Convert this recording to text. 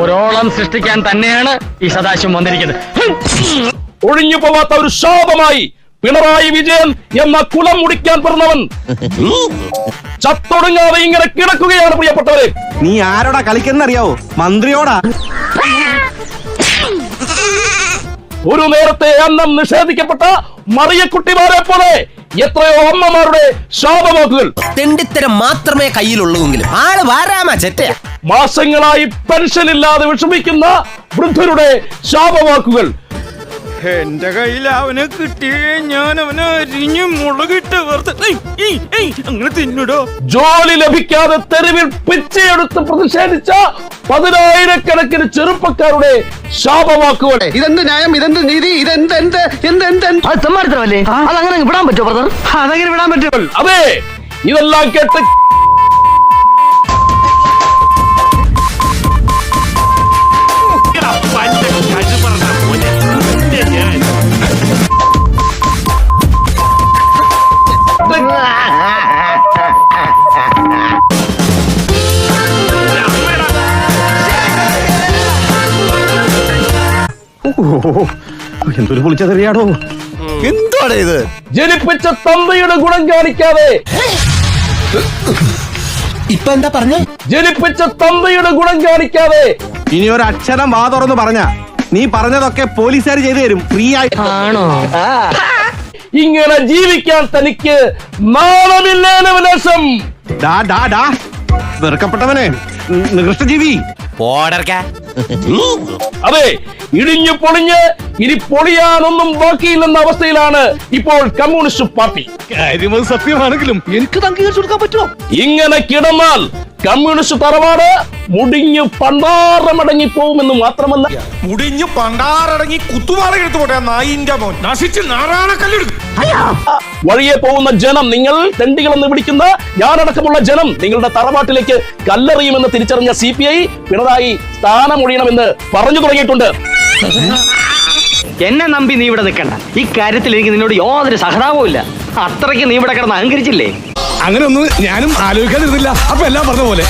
ഒരോളം സൃഷ്ടിക്കാൻ തന്നെയാണ് ഈ സദാശിവം വന്നിരിക്കുന്നത്. ഒഴിഞ്ഞു പോവാത്ത ഒരു ശാപമായി പിണറായി വിജയൻ എന്ന കുലം മുടിക്കാൻ പറഞ്ഞവൻ. ചത്തൊടുങ്ങാതെ ഇങ്ങനെ കിടക്കുകയാണ് പ്രിയപ്പെട്ടവരെ. നീ ആരോടാ കളിക്കുന്നറിയാവോ? മന്ത്രിയോടാ. ഒരു നേരത്തെ അന്നം നിഷേധിക്കപ്പെട്ട മറിയക്കുട്ടിമാരെ പോലെ എത്രയോ അമ്മമാരുടെ ശാപവാക്കുകൾ. തെണ്ടിത്തരം മാത്രമേ കയ്യിലുള്ളൂവെങ്കിലും. ആൾ വാരാമാ ചെറ്റയാ. മാസങ്ങളായി പെൻഷൻ ഇല്ലാതെ വിഷമിക്കുന്ന വൃദ്ധരുടെ ശാപവാക്കുകൾ. എന്റെ കയ്യിൽ അവനെ കിട്ടിയേ ഞാൻ അവനെ അരിഞ്ഞ് മുളകിട്ട് വെറുതെ അങ്ങനെ തിന്നിടോ. ജോലി ലഭിക്കാതെ തെരുവിൽ പിച്ചയെടുത്ത് പ്രതിഷേധിച്ച പതിനായിരക്കണക്കിന് ചെറുപ്പക്കാരുടെ ശാപവാക്കുകളെ ഇതെന്ത് ന്യായം? ഇതെന്ത് നീതി? ഇതെന്ത് എന്ത് എന്ത് എന്ത് എന്ത്? അത് തെമ്മാടിത്തരമല്ലേ? അതങ്ങനെ വിടാൻ പറ്റുമോ ബ്രദർ? അതങ്ങനെ വിടാൻ പറ്റുമോ? അതെ ഇതെല്ലാം കേട്ട് എന്തൊരു പൊളിച്ചതെറിയാടോ? എന്താണ് ഇത്? ജനിപ്പിച്ച തന്തയുടെ ഗുണം കാണിക്കാതെ. ഇപ്പൊ എന്താ പറഞ്ഞ? ജനിപ്പിച്ച തന്തയുടെ ഗുണം കാണിക്കാതെ. ഇനി ഒരു അക്ഷരം വാ തുറന്ന് പറഞ്ഞ. നീ പറഞ്ഞതൊക്കെ പോലീസുകാർ ചെയ്തു തരും. ഫ്രീ ആയിട്ട് ആണോ? ഇങ്ങനെ ജീവിക്കാൻ തനിക്ക് നാണമില്ലേനവനാശം ഡാ ഡാ ഡാ. വെറുക്കപ്പെട്ടവനെ. നികൃഷ്ടജീവി. പോടർക്കാ. അതെ ഇടിഞ്ഞു പൊളിഞ്ഞ് ഇനി പൊളിയാനൊന്നും ബാക്കിയില്ലെന്ന അവസ്ഥയിലാണ് ഇപ്പോൾ കമ്മ്യൂണിസ്റ്റ് പാർട്ടി. കാര്യമത് സത്യമാണെങ്കിലും എനിക്ക് അംഗീകരിച്ചു കൊടുക്കാൻ പറ്റുമോ? ഇങ്ങനെ കിടന്നാൽ കമ്മ്യൂണിസ്റ്റ് തറവാട് മുടിഞ്ഞു പണ്ടാറമടങ്ങി പോകുമെന്ന് മാത്രമല്ല മുടിഞ്ഞു പണ്ടാറടങ്ങി കുത്തുപാറ എടുത്തു പോട്ടെ നായിന്റെ മോൻ. നശിച്ച് നാറാണക്കല്ലെടുക്കും വഴിയെ പോകുന്ന ജനം നിങ്ങൾ തെണ്ടികളെന്ന് വിളിക്കുന്ന ഞാനടക്കമുള്ള ജനം നിങ്ങളുടെ തറവാട്ടിലേക്ക് കല്ലെറിയുമെന്ന് തിരിച്ചറിഞ്ഞ സി പി ഐ പിണറായി സ്ഥാനമൊഴിയണമെന്ന് പറഞ്ഞു തുടങ്ങിയിട്ടുണ്ട്. എന്നെ നമ്പി നീ ഇവിടെ നിൽക്കണ്ട. ഈ കാര്യത്തിൽ എനിക്ക് നിന്നോട് യാതൊരു സഹതാപവും ഇല്ല. അത്രയ്ക്ക് നീ ഇവിടെ കിടന്ന് അഹങ്കരിച്ചില്ലേ? അങ്ങനെ ഒന്നും ഞാനും ആലോചിക്കാതിരുന്നില്ല. അപ്പൊ എല്ലാം പറഞ്ഞ പോലെ